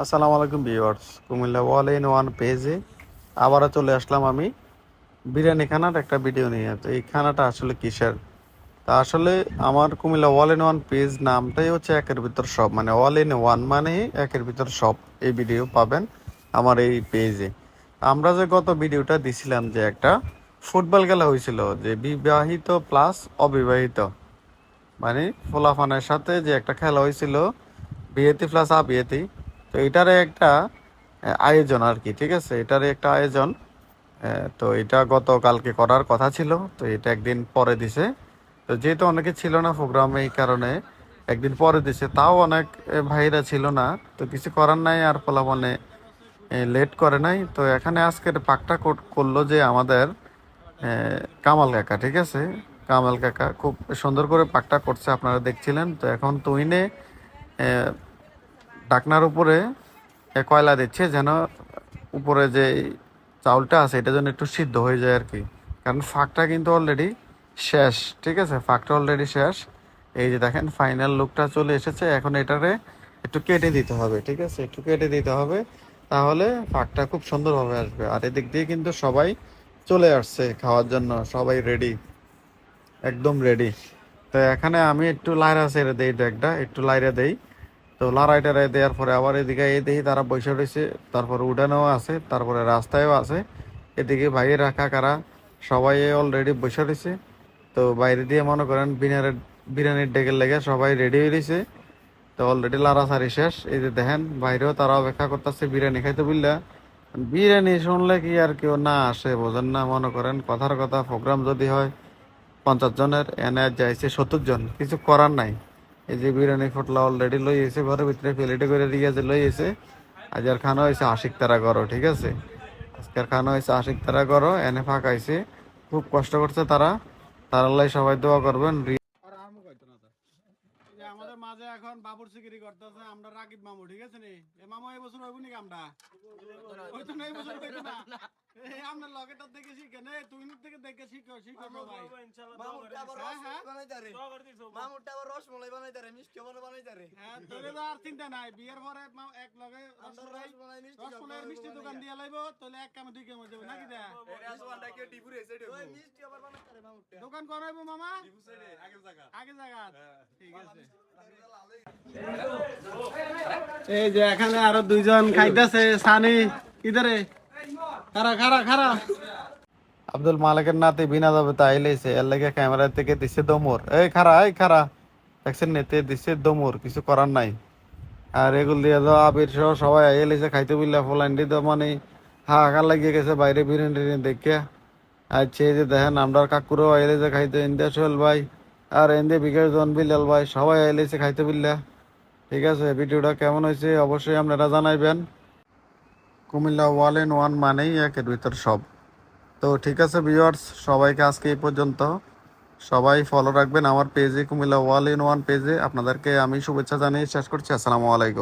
আসসালামু আলাইকুম viewers, Comilla all in one পেজে আবারও চলে আসলাম আমি বিরিয়ানি খানার একটা ভিডিও নিয়ে। তো এই খানাটা আসলে কিসের? তা আসলে আমার Comilla all in one page নামটাই হচ্ছে একের ভিতর সব মানে ওয়াল ইন ওয়ান মানে একের ভিতর সব এই ভিডিও পাবেন আমার এই পেজে। আমরা যে গত ভিডিওটা দিছিলাম যে একটা ফুটবল খেলা হয়েছিল, যে বিবাহিত প্লাস অবিবাহিত মানে ফোলাফানের সাথে যে একটা খেলা হয়েছিল, বিয়েতে প্লাস আবিয়েতে তো এটার একটা আয়োজন আর কি, ঠিক আছে? এটার একটা আয়োজন। তো এটা গতকালকে করার কথা ছিল, তো এটা একদিন পরে দিছে। তো যেহেতু অনেকে ছিল না প্রোগ্রামে এই কারণে, একদিন পরে দিছে, তাও অনেক ভাইরা ছিল না। তো কিছু করার নাই আর ফলাফলে লেট করে নাই। তো এখানে আজকের পাকটা কর- করল যে আমাদের কামাল কাকা, ঠিক আছে? কামাল কাকা খুব সুন্দর করে পাকটা করছে, আপনারা দেখছিলেন। তো এখন তুইনে ডাকনার উপরে কয়লা দিচ্ছে যেন উপরে যে চাউলটা আছে, এটা যেন একটু সিদ্ধ হয়ে যায় আর কি। কারণ ফাঁকটা কিন্তু অলরেডি শেষ, ঠিক আছে? ফাঁকটা অলরেডি শেষ। এই যে দেখেন ফাইনাল লুকটা চলে এসেছে। এখন এটারে একটু কেটে দিতে হবে, ঠিক আছে? একটু কেটে দিতে হবে, তাহলে ফাঁকটা খুব সুন্দরভাবে আসবে। আর এদিক দিয়ে কিন্তু সবাই চলে আসছে খাওয়ার জন্য, সবাই রেডি একদম রেডি তো এখানে আমি একটু লাইরা ছেড়ে দেই ডেকটা একটু লাইরা দেই। তো লড়াই টাড়াই দেওয়ার পরে আবার এদিকে এই দেখি তারা বসে রয়েছে। তারপরে উডানেও আছে, তারপরে রাস্তায়ও আছে। এদিকে ভাইয়ের রাখা কারা সবাই অলরেডি বসে রয়েছে। তো বাইরে দিয়ে মনে করেন বিরিয়ানির বিরিয়ানির ডেকের লেগে সবাই রেডি হয়ে রয়েছে। তো অলরেডি লাড়াছাড়ি শেষ। এই যে দেখেন, বাইরেও তারা অপেক্ষা করতেছে বিরিয়ানি খাইতে বুঝলা বিরিয়ানি শুনলে কি আর কেউ না আসে, বোঝেন না। মনে করেন কথার কথা, প্রোগ্রাম যদি হয় পঞ্চাশ জনের, এনে যাইছে সত্তর জন। কিছু করার নাই। এই যে বিরিয়ানি ফটলা অলরেডি লই এসে ঘরের ভিতরে প্লেটে করে দিয়ে লই এসে আজকের খানা হয়েছে আশিক তারা করো ঠিক আছে? আজকের খানা হয়েছে আশিক তারা করো এনে ফাঁকাইছে খুব কষ্ট করছে তারা। তার আল্লাহ সবাই দোয়া করবেন। আমাদের মাঝে এখন বাবুর সিকিরি করতেছে আমরা রাকিব মামু ঠিক আছে নি? এ মামু এই বছর হইব নাকি আমরা? ওই তো না। এই বছর হইব না। আমরা লগেটার দেখে শিখে নে তুই থেকে দেখে শিখো শিখো ভাই আবার হ্যাঁ, হ্যাঁ। মিষ্টি হ্যাঁ তোরে তো আর চিন্তা নাই। বিয়ের পরে এক লগে মিষ্টি দোকান দিয়ে লাইব তাহলে এক কামে দুই কামে যাবে নাকি দা ওই মিষ্টি আবার বানাইতে রে মামুরটা। দোকান করাইবো মামা? আগে জায়গা। ঠিক আছে। এই যে এখানে আরও দুইজন খাইতেছে সানি ইধারে আব্দুল মালিকের নাতি বিনা যাবে তাই লাইছে এর লাগে ক্যামেরা থেকে দিছে দমর। এই খারা এই খারা। দেখছেন নেতে, দিছে দমর, কিছু করার নাই। আর এগুলো দিয়ে তো আবির সহ সবাই আইয়ে লাইছে, খাইতে বললে ফলান্ডি তো মানে হাহাকার লাগিয়ে গেছে, বাইরে বিরিয়ানি টিরিয়ানি দেখে আর এই যে দেখেন আমরা কাকুরও আইলে যে খাইতে ইন্দিয়া সোহেল ভাই আর এন্দে বিকেশ জন বিলাল ভাই, সবাই আইলেছে খাইতে বিল্লা ঠিক আছে, ভিডিওটা কেমন হয়েছে অবশ্যই আপনারা জানাইবেন। কুমিল্লা ওয়াল এন ওয়ান মানেই একের ভিতর সব। তো ঠিক আছে ভিউয়ার্স সবাইকে আজকে এই পর্যন্ত। সবাই ফলো রাখবেন আমার পেজে কুমিল্লা ওয়াল ইন ওয়ান পেজে আপনাদেরকে আমি শুভেচ্ছা জানিয়ে শেষ করছি। আসসালামু আলাইকুম।